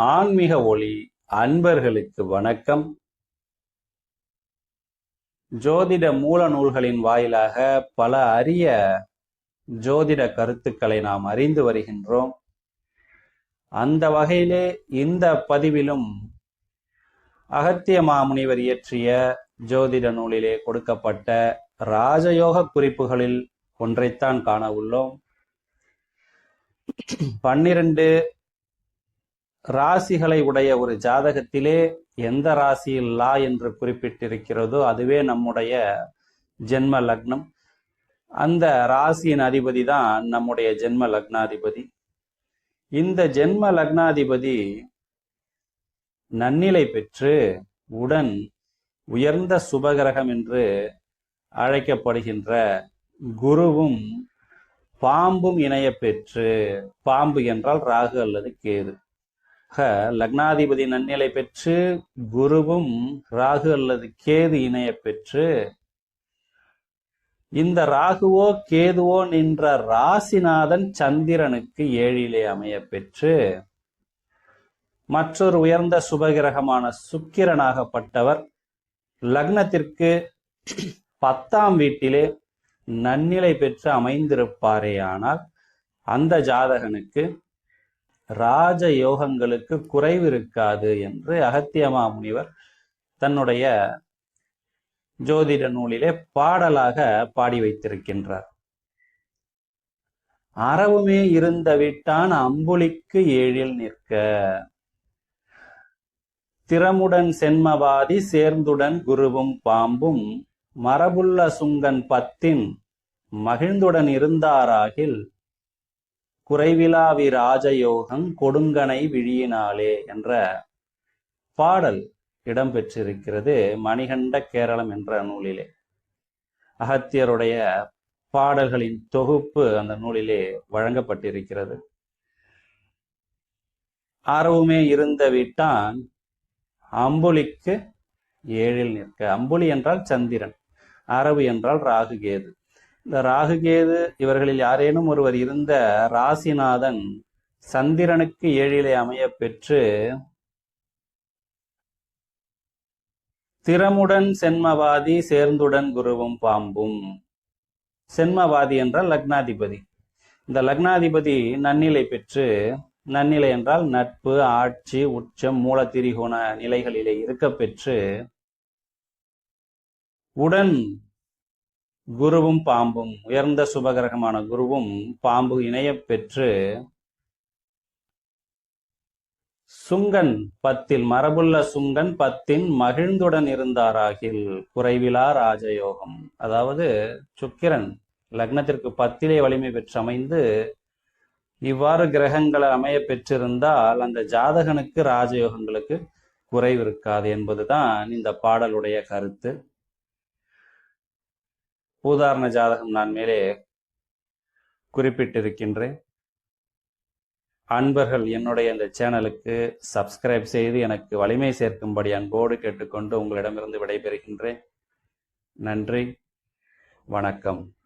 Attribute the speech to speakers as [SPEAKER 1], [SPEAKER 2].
[SPEAKER 1] ஆன்மீக ஒளி அன்பர்களுக்கு வணக்கம். ஜோதிட மூல நூல்களின் வாயிலாக பல அரிய ஜோதிட கருத்துக்களை நாம் அறிந்து வருகின்றோம். அந்த வகையிலே இந்த பதிவிலும் அகத்திய மாமுனிவர் இயற்றிய ஜோதிட நூலிலே கொடுக்கப்பட்ட ராஜயோக குறிப்புகளில் ஒன்றைத்தான் காண உள்ளோம். பன்னிரண்டு ராசிகளை உடைய ஒரு ஜாதகத்திலே எந்த ராசியில் லா என்று குறிப்பிட்டிருக்கிறதோ அதுவே நம்முடைய ஜென்ம லக்னம். அந்த ராசியின் அதிபதி தான் நம்முடைய ஜென்ம லக்னாதிபதி. இந்த ஜென்ம லக்னாதிபதி நன்னிலை பெற்று உடன் உயர்ந்த சுபகிரகம் என்று அழைக்கப்படுகின்ற குருவும் பாம்பும் இணைய பெற்று பாம்பு என்றால் ராகு அல்லது கேது. லக்னாதிபதி நன்னிலை பெற்று குருவும் ராகு அல்லது கேது இணைய பெற்று இந்த ராகுவோ கேதுவோ நின்ற ராசிநாதன் சந்திரனுக்கு ஏழிலே அமைய பெற்று மற்றொரு உயர்ந்த சுபகிரகமான சுக்கிரனாகப்பட்டவர் லக்னத்திற்கு பத்தாம் வீட்டிலே நன்னிலை பெற்று அமைந்திருப்பாரேயானால் அந்த ஜாதகனுக்கு ராஜ யோகங்களுக்கு குறைவு இருக்காது என்று அகத்தியமா முனிவர் தன்னுடைய ஜோதிட நூலிலே பாடலாக பாடி வைத்திருக்கின்றார். அறவுமே இருந்த விட்டான் அம்புலிக்கு ஏழில் நிற்க. திறமுடன் சென்மவாதி சேர்ந்துடன் குருவும் பாம்பும் மரபுள்ள சுங்கன் பத்தின் மகிழ்ந்துடன் இருந்தாராகில் குறைவிலாவி ராஜயோகம் கொடுங்கனை விழியினாலே என்ற பாடல் இடம்பெற்றிருக்கிறது மணிகண்ட கேரளம் என்ற நூலிலே. அகத்தியருடைய பாடல்களின் தொகுப்பு அந்த நூலிலே வழங்கப்பட்டிருக்கிறது. ஆர்வமே இருந்த விட்டான் அம்புலிக்கு ஏழில் நிற்க. அம்புலி என்றால் சந்திரன் அரவு என்றால் ராகு கேது இந்த ராகுகேது இவர்களில் யாரேனும் ஒருவர் இருந்த ராசிநாதன் சந்திரனுக்கு ஏழிலே அமைய பெற்று திறமுடன் சென்மவாதி சேர்ந்துடன் குருவும் பாம்பும். சென்மவாதி என்றால் லக்னாதிபதி. இந்த லக்னாதிபதி நன்னிலை பெற்று நன்னிலை என்றால் நட்பு ஆட்சி உச்சம் மூல திரிகோண நிலைகளிலே இருக்க பெற்று உடன் குருவும் பாம்பும் உயர்ந்த சுபகிரகமான குருவும் பாம்பு இணைய பெற்று சுங்கன் பத்தில் மரபுள்ள சுங்கன் பத்தின் மகிழ்ந்துடன் இருந்தாராகில் குறைவிலா ராஜயோகம். அதாவது சுக்கிரன் லக்னத்திற்கு பத்திலே வலிமை பெற்று அமைந்து இவ்வாறு கிரகங்களை அமைய பெற்றிருந்தால் அந்த ஜாதகனுக்கு ராஜயோகங்களுக்கு குறைவு இருக்காது என்பதுதான் இந்த பாடலுடைய கருத்து. உதாரண ஜாதகம் நான் மேலே குறிப்பிட்டிருக்கின்றேன். அன்பர்கள் என்னுடைய இந்த சேனலுக்கு சப்ஸ்கிரைப் செய்து எனக்கு வலிமை சேர்க்கும்படி அன்போடு கேட்டுக்கொண்டு உங்களிடமிருந்து விடைபெறுகின்றேன். நன்றி வணக்கம்.